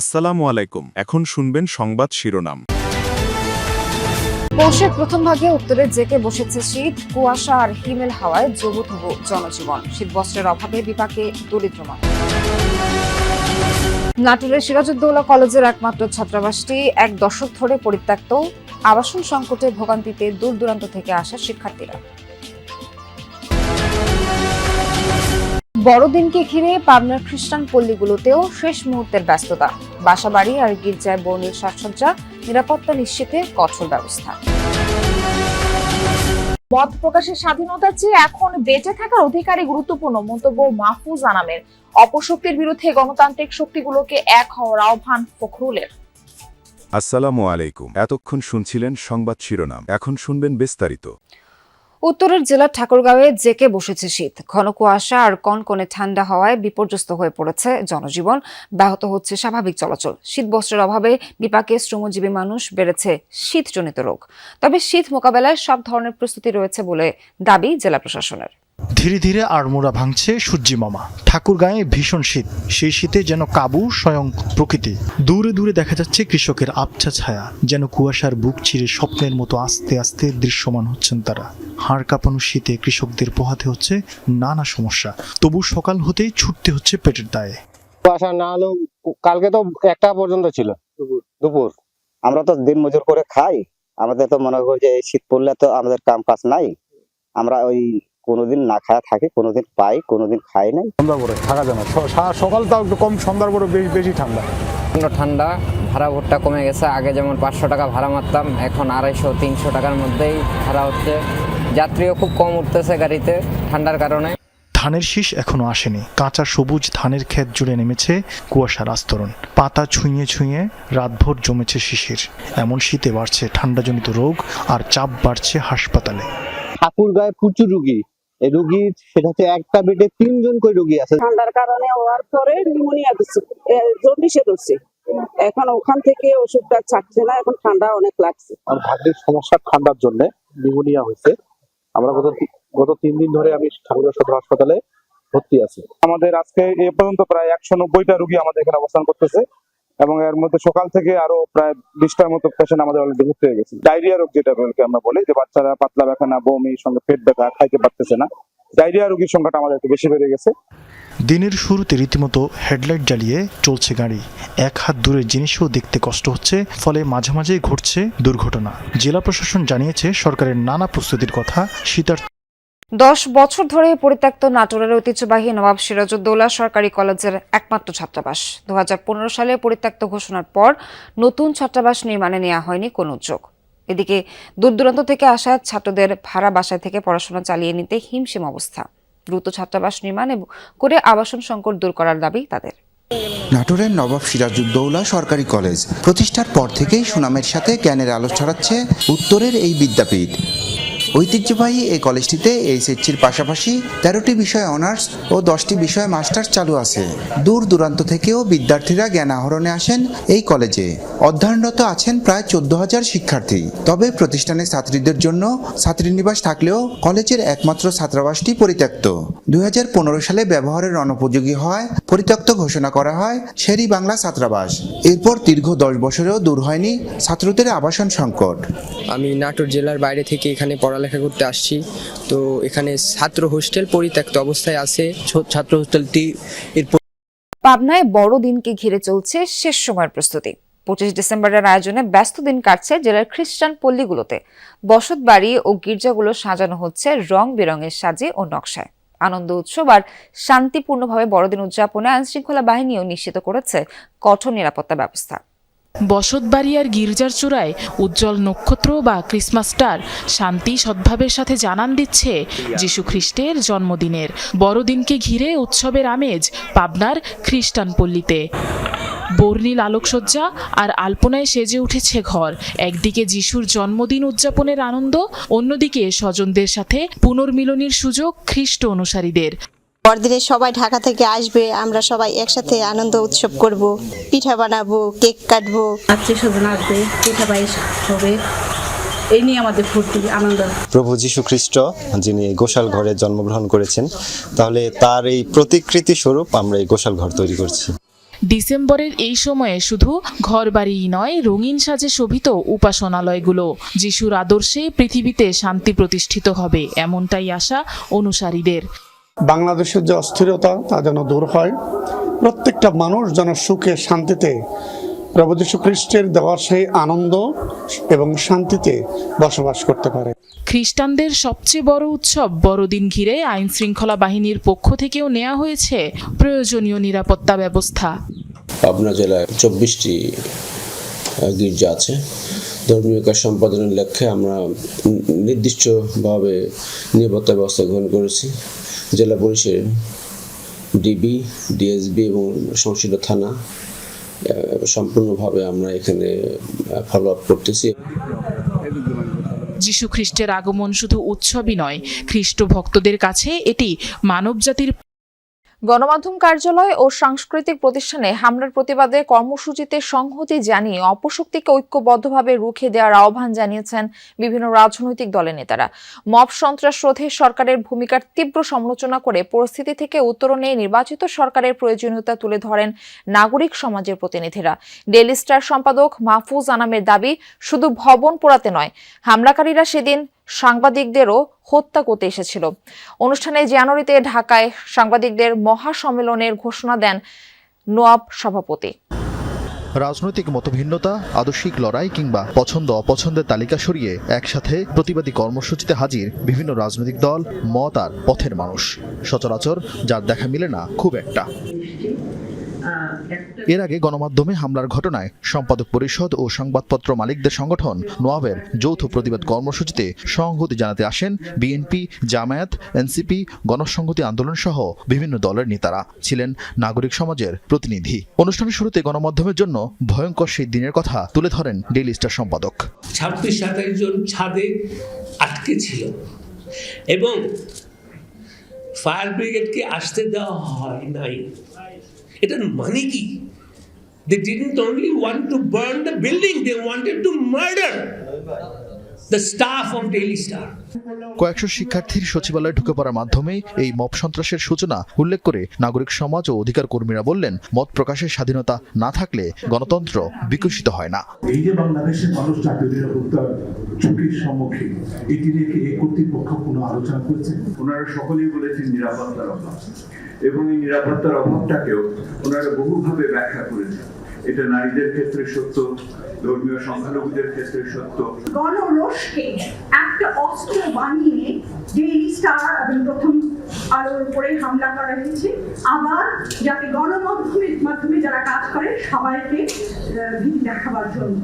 আসসালামু আলাইকুম। এখন শুনবেন সংবাদ শিরোনাম। পৌষের প্রথম ভাগে উত্তরে জেকে বসেছে শীত, কুয়াশা আর হিমেল হাওয়ায় জবুথবু জনজীবন। শীত বস্ত্রের অভাবে বিপাকে দরিদ্র নাটোরের সিরাজউদ্দৌলা কলেজের একমাত্র ছাত্রাবাসটি এক দশক ধরে পরিত্যক্ত। আবাসন সংকটে ভোগান্তিতে দূর দূরান্ত থেকে আসা শিক্ষার্থীরা। বড়দিনকে ঘিরে পাবনার খ্রিস্টান পল্লীগুলোতেও শেষ মুহূর্তের ব্যস্ততা। বাসাবাড়ি আর গির্জায় বর্ণিল সাজসজ্জা, নিরাপত্তা নিশ্চিতে কঠোর ব্যবস্থা। মত প্রকাশের স্বাধীনতার চেয়ে এখন বেঁচে থাকার অধিকারই গুরুত্বপূর্ণ, মন্তব্য মাহফুজ আনামের। অপশক্তির বিরুদ্ধে গণতান্ত্রিক শক্তিগুলোকে এক হওয়ার আহ্বান ফখরুলের। আসসালামু আলাইকুম। এতক্ষণ শুনছিলেন সংবাদ শিরোনাম। এখন শুনবেন বিস্তারিত। উত্তরের জেলা ঠাকুরগাঁওয়ে জেকে বসেছে শীত। ঘন কুয়াশা আর কনকনে ঠান্ডা হওয়ায় বিপর্যস্ত হয়ে পড়েছে জনজীবন। ব্যাহত হচ্ছে স্বাভাবিক চলাচল। শীত বস্ত্রের অভাবে বিপাকে শ্রমজীবী মানুষ বেড়েছে শীতজনিত রোগ। তবে শীত মোকাবেলায় সব ধরনের প্রস্তুতি রয়েছে বলে দাবি জেলা প্রশাসনের। ধীরে ধীরে আড়মোড়া ভাঙছে সূর্যি মামা। ঠাকুর গায়ে ভীষণ শীত। সেই শীতে যেন কাবু স্বয়ং প্রকৃতি। দূরে দূরে দেখা যাচ্ছে কৃষকের আবছা ছায়া। যেন কুয়াশার বুক চিরে স্বপ্নের মতো আস্তে আস্তে দৃশ্যমান হচ্ছেন তারা। হাড় কাঁপানো শীতে কৃষকদের পোহাতে হচ্ছে নানা সমস্যা। তবু সকাল হতেই ছুটতে হচ্ছে পেটের দায়ে। কুয়াশা না হলেও কালকে তো একটা পর্যন্ত ছিল। দুপুর। আমরা তো দিন মজুর করে খাই। আমাদের তো মনে করি যে শীত পড়লে তো আমাদের কাম কাজ নাই। আমরা ওই কোনোদিন না খায়া থাকি কোনোদিন পাই কোনোদিন খাই নাই। সন্ধ্যার পরে থাকা যায় না। সকাল তাও একটু কম সন্ধ্যার পরে বেশি বেশি ঠান্ডা। প্রচণ্ড ঠান্ডা ভাড়া ভোটটা কমে গেছে। আগে যেমন পাঁচশো টাকা ভাড়া মারতাম এখন আড়াইশো তিনশো টাকার মধ্যেই ভাড়া হচ্ছে। যাত্রীও খুব কম উঠতেছে গাড়িতে ঠান্ডার কারণে। ধানের শীষ এখনও আসেনি। কাঁচা সবুজ ধানের ক্ষেত জুড়ে নেমেছে কুয়াশার আস্তরণ। পাতা ছুঁয়ে ছুঁয়ে রাতভর জমেছে শিশির। এমন শীতে বাড়ছে ঠান্ডাজনিত রোগ আর চাপ বাড়ছে হাসপাতালে। ঠাকুর গায়ে প্রচুর রুগী। এই রুগী সেটা একটা বেডে তিনজন করে রুগী আছে। ঠান্ডার কারণে হওয়ার পরে নিউমোনিয়া দিচ্ছে জন্ডিসে ধরছে। এখন ওখান থেকে ওষুধটা ছাড়ছে না এখন ঠান্ডা অনেক লাগছে। আর ভাগ্যের সমস্যা ঠান্ডার জন্য নিউমোনিয়া হয়েছে। আমরা গত গত তিন দিন ধরে আমি ঠাকুরগাঁও সদর হাসপাতালে ভর্তি আছি। আমাদের আজকে এ পর্যন্ত প্রায় একশো নব্বইটা রুগী আমাদের এখানে অবস্থান করতেছে। এবং এর মধ্যে সকাল থেকে আরও প্রায় বিশটার মতো পেশেন্ট আমাদের অলরেডি ভর্তি হয়ে গেছে। ডায়রিয়া রোগ যেটা আমরা বলি, যে বাচ্চারা পাতলা ব্যথা বমি সঙ্গে পেট ব্যথা খাইতে পারতেছে না। ডায়রিয়া রোগীর সংখ্যাটা আমাদের একটু বেশি বেড়ে গেছে। দিনের শুরুতে রীতিমতো হেডলাইট জ্বালিয়ে চলছে গাড়ি। এক হাত দূরের জিনিসও দেখতে কষ্ট হচ্ছে, ফলে মাঝে মাঝেই ঘটছে দুর্ঘটনা। জেলা প্রশাসন জানিয়েছে, সরকারের নানা প্রস্তুতির কথা শীতার্থ দশ বছর ধরে পরিত্যক্ত নাটোরের ঐতিহ্যবাহী নবাব সিরাজউদ্দৌলা সরকারি কলেজের একমাত্র ছাত্রাবাস। দুহাজার পনেরো সালে পরিত্যক্ত ঘোষণার পর নতুন ছাত্রাবাস নির্মাণে নেওয়া হয়নি কোনো উদ্যোগ। এদিকে দূর দূরান্ত থেকে আসা ছাত্রদের ভাড়া বাসায় থেকে পড়াশোনা চালিয়ে নিতে হিমশিম অবস্থা। দ্রুত ছাত্রাবাস নির্মাণ করে আবাসন সংকট দূর করার দাবি তাদের। নাটোরের নবাব সিরাজউদ্দৌলা সরকারি কলেজ প্রতিষ্ঠার পর থেকেই সুনামের সাথে জ্ঞানের আলো ছড়াচ্ছে উত্তরের এই বিদ্যাপীঠ। ঐতিহ্যবাহী এই কলেজটিতে এইচএসসির পাশাপাশি তেরোটি বিষয়ে অনার্স ও দশটি বিষয়ে মাস্টার্স চালু আছে। দূর দূরান্ত থেকেও বিদ্যার্থীরা জ্ঞান আহরণে আসেন এই কলেজে। অধ্যয়নরত আছেন প্রায় চোদ্দ হাজার শিক্ষার্থী। তবে প্রতিষ্ঠানের ছাত্রীদের জন্য ছাত্রীনিবাস থাকলেও কলেজের একমাত্র ছাত্রাবাসটি পরিত্যক্ত। দুই হাজার পনেরো সালে ব্যবহারের অনুপযোগী হয় পরিত্যক্ত ঘোষণা করা হয় শেরি বাংলা ছাত্রাবাস। এরপর দীর্ঘ দশ বছরেও দূর হয়নি ছাত্রদের আবাসন সংকট। আমি নাটোর জেলার বাইরে থেকে এখানে পড়ালেখা করতে আসছি। তো এখানে ছাত্র হোস্টেল পরিত্যক্ত অবস্থায় আছে। ছাত্র হোস্টেলটি পাবনায় বড়দিনকে ঘিরে চলছে শেষ সময়ের প্রস্তুতি। পঁচিশ ডিসেম্বরের আয়োজনে ব্যস্ত দিন কাটছে জেলার খ্রিস্টান পল্লীগুলোতে। বসত বাড়ি ও গির্জাগুলো সাজানো হচ্ছে রং বেরঙের সাজে ও নকশায়। আনন্দ উৎসব আর শান্তিপূর্ণভাবে বড়দিন উদযাপনে আইন শৃঙ্খলা বাহিনীও নিশ্চিত করেছে কঠোর নিরাপত্তা ব্যবস্থা। বসতবাড়ি আর গির্জার চূড়ায় উজ্জ্বল নক্ষত্র বা ক্রিসমাস স্টার শান্তি সদ্ভাবের সাথে জানান দিচ্ছে যীশু খ্রিস্টের জন্মদিনের। বড়দিনকে ঘিরে উৎসবের আমেজ পাবনার খ্রিস্টান পল্লীতে। বর্ণিল আলোকসজ্জা আর আলপনায় সেজে উঠেছে ঘর। একদিকে যিশুর জন্মদিন উদযাপনের আনন্দ, অন্যদিকে স্বজনদের সাথে পুনর্মিলনের সুযোগ খ্রিস্ট অনুসারীদের। পরদিনে সবাই ঢাকা থেকে আসবে আমরা সবাই একসাথে আনন্দ উৎসব করব পিঠা বানাবো কেক কাটবো। আত্মীয় স্বজন আসবে পিঠা পায়েস হবে। এই নিয়ে আমাদের ফুর্তি আনন্দ। প্রভু যীশু খ্রিস্ট যিনি গোশাল ঘরে জন্মগ্রহণ করেছেন তাহলে তার এই প্রতিকৃতি স্বরূপ আমরা এই গোশাল ঘর তৈরি করছি। ডিসেম্বরের এই সময়ে শুধু ঘরবাড়িই নয় রঙিন সাজে শোভিত উপাসনালয়গুলো। যিশুর আদর্শে পৃথিবীতে শান্তি প্রতিষ্ঠিত হবে এমনটাই আশা অনুসারীদের। বাংলাদেশের যে অস্থিরতা তা যেন দূর হয়। প্রত্যেকটা মানুষ যেন সুখে শান্তিতে প্রভু যীশু খ্রিস্টের দেওয়ার সেই আনন্দ এবং শান্তিতে বসবাস করতে পারে। খ্রিস্টানদের সবচেয়ে বড় উৎসব বড়দিন ঘিরে আইন শৃঙ্খলা বাহিনীর পক্ষ থেকেও নেওয়া হয়েছে প্রয়োজনীয় নিরাপত্তা ব্যবস্থা। পাবনা জেলায় চব্বিশটি গির্জা আছে। ধর্মীয় কাজ সম্পাদনের লক্ষ্যে আমরা নির্দিষ্টভাবে নিরাপত্তা ব্যবস্থা গ্রহণ করেছি। জেলা পুলিশের ডিবি, ডিএসবি এবং সংশ্লিষ্ট থানা সম্পূর্ণভাবে আমরা এখানে ফলো আপ করতেছি। যীশু খ্রিস্টের আগমন শুধু উৎসবই নয় খ্রিস্ট ভক্তদের কাছে এটি মানবজাতির গণমাধ্যম কার্যালয় ও সাংস্কৃতিক প্রতিষ্ঠানে হামলার প্রতিবাদে কর্মসূচিতে সংহতি জানিয়ে অপশক্তিকে ঐক্যবদ্ধভাবে রুখে দেওয়ার আহ্বান জানিয়েছেন বিভিন্ন রাজনৈতিক দলের নেতারা। মব সন্ত্রাস রোধে সরকারের ভূমিকার তীব্র সমালোচনা করে পরিস্থিতি থেকে উত্তরণে নির্বাচিত সরকারের প্রয়োজনীয়তা তুলে ধরেন নাগরিক সমাজের প্রতিনিধিরা। ডেইলি স্টার সম্পাদক মাহফুজ আনামের দাবি, শুধু ভবন পোড়াতে নয়, হামলাকারীরা সেদিন সাংবাদিকদেরও হত্যা করতে এসেছিল। অনুষ্ঠানে জানুয়ারিতে ঢাকায় সাংবাদিকদের মহাসম্মেলনের ঘোষণা দেন নোয়াব সভাপতি। রাজনৈতিক মতভিন্নতা, আদর্শিক লড়াই কিংবা পছন্দ অপছন্দের তালিকা সরিয়ে একসাথে প্রতিবাদী কর্মসূচিতে হাজির বিভিন্ন রাজনৈতিক দল, মত আর পথের মানুষ। সচরাচর যার দেখা মিলে না, খুব একটা। এর আগে গণমাধ্যমে হামলার ঘটনায় সম্পাদক পরিষদ ও সংবাদপত্র মালিকদের সংগঠন নোয়াবের যৌথ প্রতিবাদ কর্মসূচিতে সংহতি জানাতে আসেন বিএনপি, জামায়াত, এনসিপি, গণসংহতি আন্দোলন সহ বিভিন্ন দলের নেতারা ছিলেন নাগরিক সমাজের প্রতিনিধি। অনুষ্ঠানের শুরুতে গণমাধ্যমের জন্য ভয়ঙ্কর সেই দিনের কথা তুলে ধরেন ডেইলি স্টার সম্পাদক। ছাব্বিশ সাতাশ জন ছাদে আটকে ছিল এবং ফায়ার ব্রিগেডকে আসতে দেওয়া হয় নাই। এটার মানে কি they didn't only want to burn the building they wanted to murder The staff of Daily Star কয়েকশো শিক্ষার্থীর সচিবালয়ে ঢুকে পড়ার মাধ্যমে এই মব সন্ত্রাসের সূচনা উল্লেখ করে নাগরিক সমাজ ও অধিকার কর্মীরা বললেন মত প্রকাশের স্বাধীনতা না থাকলে গণতন্ত্র বিকশিত হয় না। এই যে বাংলাদেশের মানুষ জাতীয় নিরাপত্তার ঝুঁকির সম্মুখীন এটি নিয়ে এই কর্তৃপক্ষ কোনো আলোচনা করেছে? ওনারা সকলেই বলেছেন নিরাপত্তার অভাব। এবং এই নিরাপত্তার অভাবটাকেও ওনারা বহুভাবে ব্যাখ্যা করেছেন। এটা নারীদের ক্ষেত্রে সত্য, ধর্মীয় সংখ্যালঘুদের ক্ষেত্রে সত্য। গণরোষকে একটা অস্ত্র বানিয়ে ডেইলি স্টার এবং প্রথম আলোর উপরে হামলা করা হয়েছে, আবার যাতে গণমাধ্যমের মাধ্যমে যারা কাজ করে, সবাইকে দেখাবার জন্য।